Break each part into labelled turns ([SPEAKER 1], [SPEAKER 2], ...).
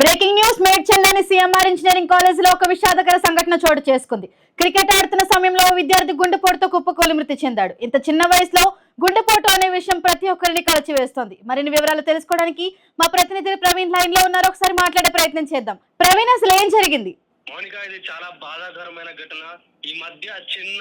[SPEAKER 1] Breaking news మేడ్చల్లోని CMR engineering కాలేజ్లో ఒక విషాదకర సంఘటన చోటు చేసుకుంది. క్రికెట్ ఆడుతున్న సమయంలో విద్యార్థి గుండెపోటుతో కుప్పకూలి మృతి చెందాడు. ఇంత చిన్న వయసులో గుండెపోటు అనే విషయం ప్రతి ఒక్కరిని కలిచివేస్తోంది మరిన్ని వివరాలు తెలుసుకోవడానికి మా ప్రతినిధి ప్రవీణ్ లైన్లో ఉన్నారు. ఒకసారి మాట్లాడే ప్రయత్నం చేద్దాం. ప్రవీణ్ అసలు ఏం జరిగింది?
[SPEAKER 2] మౌనిక ఇది చాలా బాధాకరమైన ఘటన. ఈ మధ్య చిన్న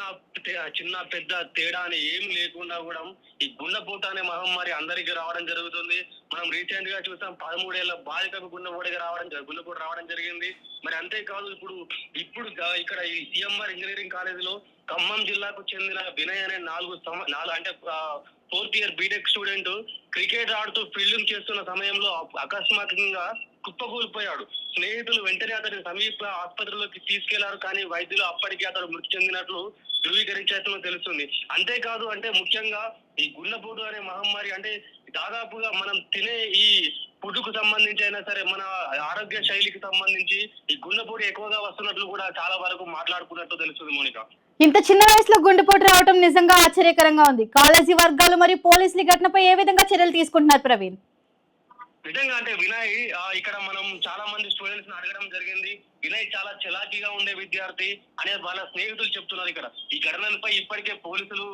[SPEAKER 2] చిన్న పెద్ద తేడా అని ఏం లేకుండా కూడా ఈ గుండెపోటు అనే మహమ్మారి అందరికి రావడం జరుగుతుంది. మనం రీసెంట్గా చూసాం పదమూడేళ్ళ బాలికకు గుండెపోటుగా రావడం గుండెపోటు రావడం జరిగింది. మరి అంతేకాదు ఇప్పుడు ఇప్పుడు ఇక్కడ ఈ సిఎంఆర్ ఇంజనీరింగ్ కాలేజీలో ఖమ్మం జిల్లాకు చెందిన వినయ్ అనే నాలుగు సమ- నాలుగు అంటే fourth year BTech student cricket ఆడుతూ ఫీల్డింగ్ చేస్తున్న సమయంలో అప- అకస్మాత్తుగా కుప్పకూలిపోయాడు. స్నేహితులు వెంటనే అతని సమీప ఆసుపత్రిలోకి తీసుకెళ్ళారు కానీ వైద్యులు అప్పటికే అతడు మృతి చెందినట్లు ధృవీకరించినట్లు తెలుస్తుంది. అంతేకాదు అంటే ముఖ్యంగా ఈ గుండెపోటు అనే మహమ్మారి అంటే దాదాపుగా మనం తినే ఈ ఫుడ్కు సంబంధించి అయినా సరే మన ఆరోగ్య శైలికి సంబంధించి ఈ గుండెపోటు ఎక్కువగా వస్తున్నట్లు కూడా చాలా వరకు మాట్లాడుకున్నట్టు తెలుస్తుంది మోనిక.
[SPEAKER 1] ఇంత చిన్న వయసులో గుండెపోటు రావడం నిజంగా ఆశ్చర్యకరంగా ఉంది. కాలేజీ వర్గాలు మరియు పోలీసులు ఘటనపై ఏ విధంగా చర్యలు తీసుకుంటున్నారు ప్రవీణ్?
[SPEAKER 2] నిజంగా అంటే వినయ్ ఇక్కడ మనం చాలా మంది స్టూడెంట్స్ని అడగడం జరిగింది. వినయ్ చాలా చలాకీగా ఉండే విద్యార్థి అనే వాళ్ళ స్నేహితులు చెప్తున్నారు ఇక్కడ. ఈ ఘటనలపై ఇప్పటికే పోలీసులు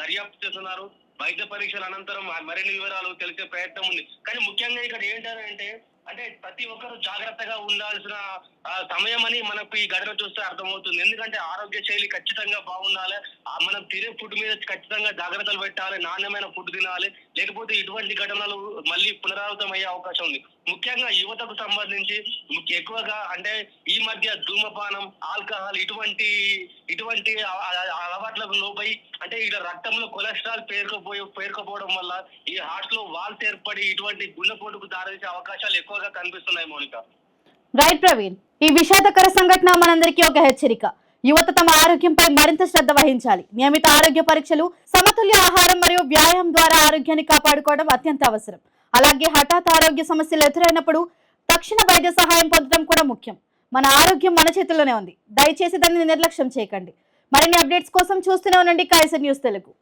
[SPEAKER 2] దర్యాప్తు చేస్తున్నారు. వైద్య పరీక్షల అనంతరం మరిన్ని వివరాలు తెలిసే ప్రయత్నం ఉంది. కానీ ముఖ్యంగా ఇక్కడ ఏంటంటే అంటే ప్రతి ఒక్కరు జాగ్రత్తగా ఉండాల్సిన సమయం అని మనకు ఈ ఘటన చూస్తే అర్థమవుతుంది. ఎందుకంటే ఆరోగ్య శైలి ఖచ్చితంగా బాగుండాలి. మనం తినే ఫుడ్ మీద ఖచ్చితంగా జాగ్రత్తలు పెట్టాలి నాణ్యమైన ఫుడ్ తినాలి. లేకపోతే ఇటువంటి ఘటనలు మళ్ళీ పునరావృతం అయ్యే అవకాశం ఉంది. ముఖ్యంగా యువతకు సంబంధించి ఎక్కువగా అంటే ఈ మధ్య ధూమపానం ఆల్కహాల్ ఇటువంటి ఇటువంటి అలవాట్లకు లోపై అంటే ఇక్కడ రక్తంలో కొలెస్ట్రాల్ పేరుకుపోయి పేరుకుపోవడం వల్ల ఈ హార్ట్లో వాల్స్ ఏర్పడి ఇటువంటి గుండెపోటుకు దారితీసే అవకాశాలు ఎక్కువగా కనిపిస్తున్నాయి మౌనిక.
[SPEAKER 1] రైట్ ప్రవీణ్ ఈ విషాదకర సంఘటన మనందరికీ ఒక హెచ్చరిక. యువత తమ ఆరోగ్యంపై మరింత శ్రద్ధ వహించాలి. నియమిత ఆరోగ్య పరీక్షలు సమతుల్య ఆహారం మరియు వ్యాయామం ద్వారా ఆరోగ్యాన్ని కాపాడుకోవడం అత్యంత అవసరం. అలాగే హఠాత్ ఆరోగ్య సమస్యలు ఎదురైనప్పుడు తక్షణ వైద్య సహాయం పొందడం కూడా ముఖ్యం. మన ఆరోగ్యం మన చేతుల్లోనే ఉంది. దయచేసి దాన్ని నిర్లక్ష్యం చేయకండి. మరిన్ని అప్డేట్స్ కోసం చూస్తూనే ఉండండి కైసర్ న్యూస్ తెలుగు.